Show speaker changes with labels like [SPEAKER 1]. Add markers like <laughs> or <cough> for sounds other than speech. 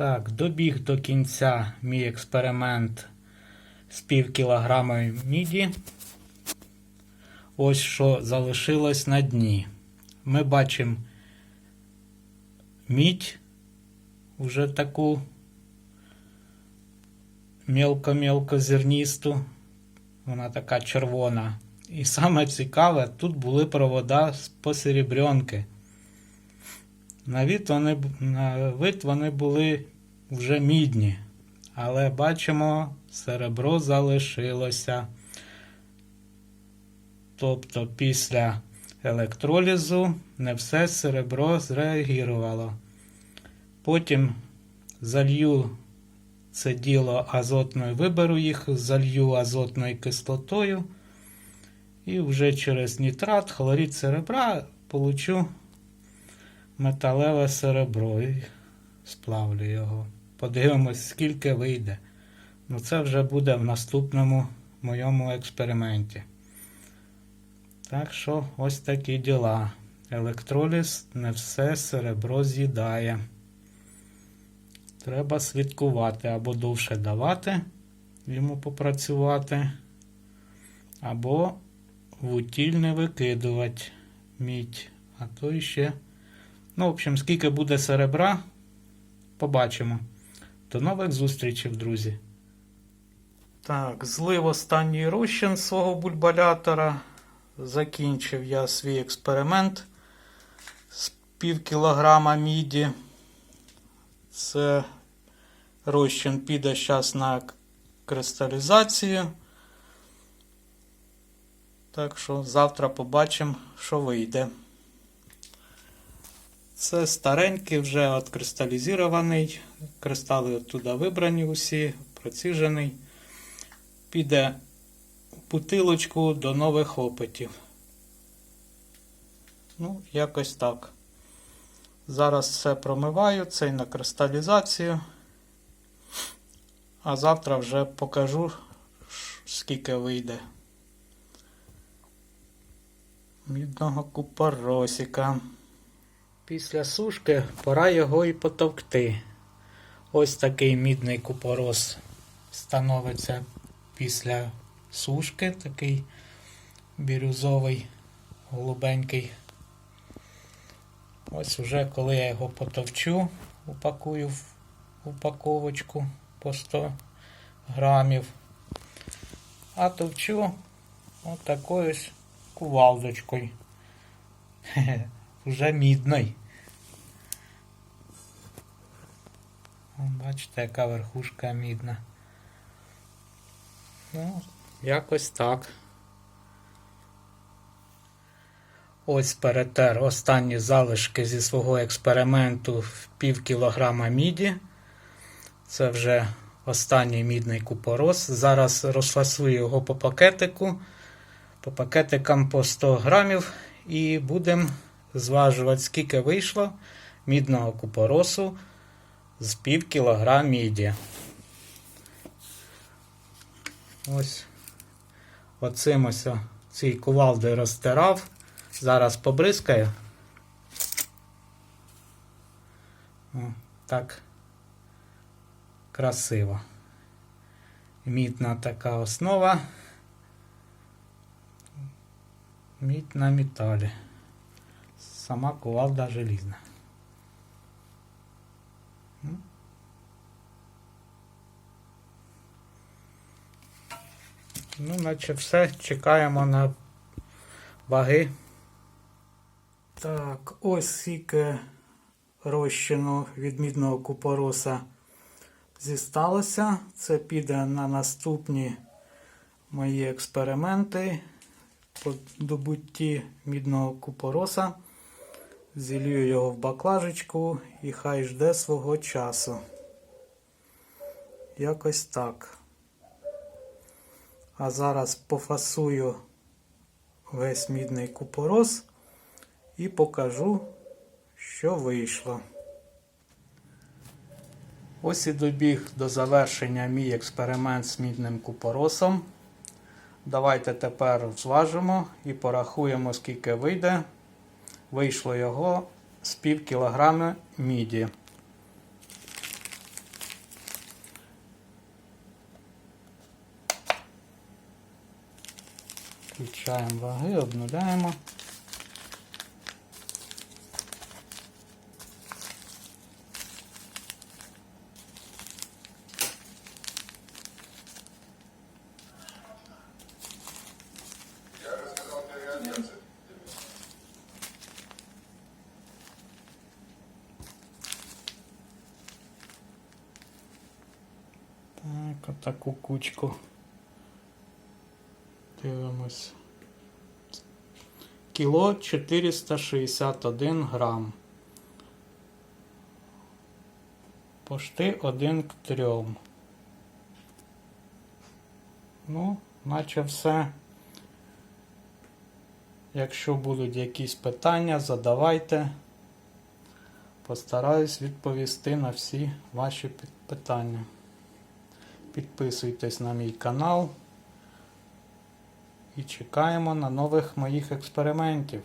[SPEAKER 1] Так, добіг до кінця мій експеримент з пів кілограма міді. Ось що залишилось на дні. Ми бачимо мідь, вже таку мелко-мелко зерністу. Вона така червона. І саме цікаве, тут були провода з посеребрянки. На вид вони, на вид вони були вже мідні, але бачимо, серебро залишилося. Тобто після електролізу не все серебро зреагувало. Потім залью це діло азотною, виберу їх, залью азотною кислотою. І вже через нітрат, хлорид серебра получу металеве серебро і сплавлю його. Подивимось, скільки вийде. Ну це вже буде в наступному моєму експерименті. Так що ось такі діла. Електроліз не все серебро з'їдає. Треба слідкувати або довше давати йому попрацювати, або в утіль не викидувати мідь, а то іще. Ну, в общем, скільки буде серебра, побачимо. До нових зустрічей, друзі. Так, злив останній розчин свого бульбалятора. Закінчив я свій експеримент з пів кілограма міді. Це розчин піде зараз на кристалізацію. Так що завтра побачимо, що вийде. Це старенький, вже от кристалізований. Кристали оттуда вибрані усі, проціжений. Піде в бутилочку до нових опитів. Ну, якось так. Зараз все промиваю, цей на кристалізацію. А завтра вже покажу, скільки вийде. Мідного купоросика. Після сушки пора його і потовкти. Ось такий мідний купорос становиться після сушки, такий бірюзовий, голубенький. Ось уже коли я його потовчу, упакую в упаковочку по 100 грамів. А товчу от такою ось кувалдочкою. <laughs> Уже мідний. Бачите, яка верхушка мідна. Ну, якось так. Ось перетер останні залишки зі свого експерименту в пів кілограма міді. Це вже останній мідний купорос. Зараз розфасую його по пакетику, по пакетикам по 100 грамів і будемо зважувати, скільки вийшло мідного купоросу з пів кілограма міді. Ось оцим ось цій кувалдою розтирав. Зараз побризкаю. О, так красиво. Мідна така основа. Мідь на металі. Сама кувалда желізна. Ну, наче все. Чекаємо на ваги. Так, ось скільки розчину від мідного купороса зісталося. Це піде на наступні мої експерименти по добутті мідного купороса. Зілью його в баклажечку і хай жде свого часу. Якось так. А зараз пофасую весь мідний купорос і покажу, що вийшло. Ось і добіг до завершення мій експеримент з мідним купоросом. Давайте тепер зважимо і порахуємо, скільки вийде. Вийшло його з пів кілограми міді. Включаємо ваги, обнуляємо. Так, отаку кучку. Дивимось. Кіло 461 грам. Пошти 1 к 3. Ну, наче все. Якщо будуть якісь питання, задавайте. Постараюсь відповісти на всі ваші питання. Підписуйтесь на мій канал і чекаємо на нових моїх експериментів.